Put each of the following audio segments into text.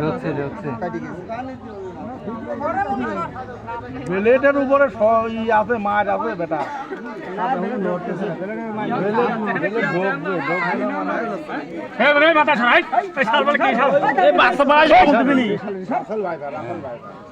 ঢুকছে উপরে ই আছে মাছ আছে বেটা। না মাঠের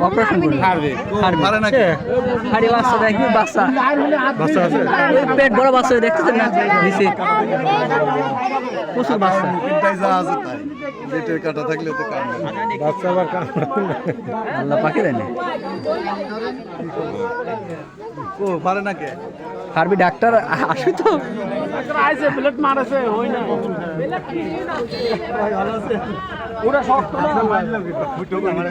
অপারেশন হারবে হারবে নাকি হাড়ি বাচ্চা দেখবি বাচ্চা বাচ্চা আছে পেট বড় বাচ্চা দেখতেছেন না দিছি প্রচুর বাচ্চা বাচ্চা আবার কাম আল্লাহ পাখি দেয়নি ও পারে না কে হারবি ডাক্তার আসবে তো আইছে প্লেট মারাছে হই না ওরা শক্ত না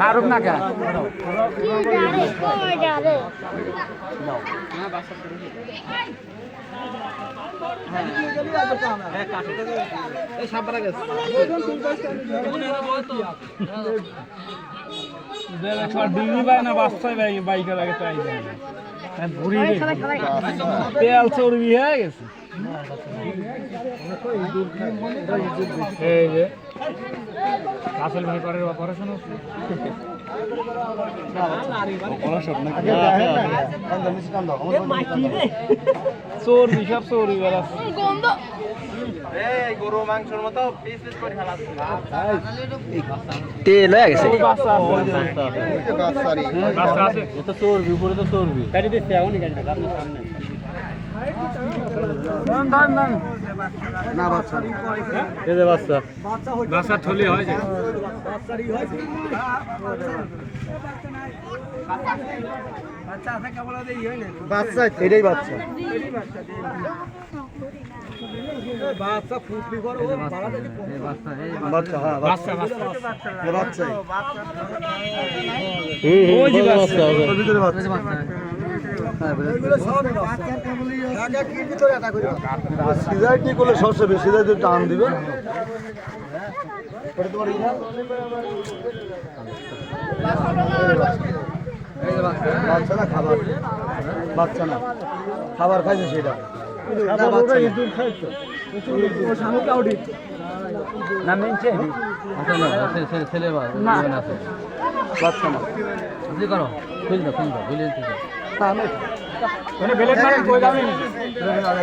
ফারুক না কেন যাবে ডিগ্রি পায় না বাইকের আগে চাই যায় ভুড়ি তেল চর্বি হয়ে গেছে। এই যে আসল ভাই করে অপারেশন চর্বি সব চর্বি বেড়াচ্ছে গন্ধ তেল গেছে। বাচ্চা আছে এটা চর্বি উপরে তো চর্বি। গাড়ি দিচ্ছে এখন গাড়িটা এই যে বাচ্চা। বাচ্চা থলি হয় যায় বাচ্চা। এটাই বাচ্চা এই বাচ্চা এই বাচ্চা হ্যাঁ বাচ্চা বাচ্চা বাচ্চা ওই যে বাচ্চা বাচ্চা। কি করলে সবচেয়ে বেশি টান দিবে। বাচ্চা না খাবার বাচ্চা না খাবার খাইছে সেটা। না, মেনছে আচ্ছা না ছেলে বাচ্চা না। করো। খুল দাও। খুল দাও খুলে দিতে না,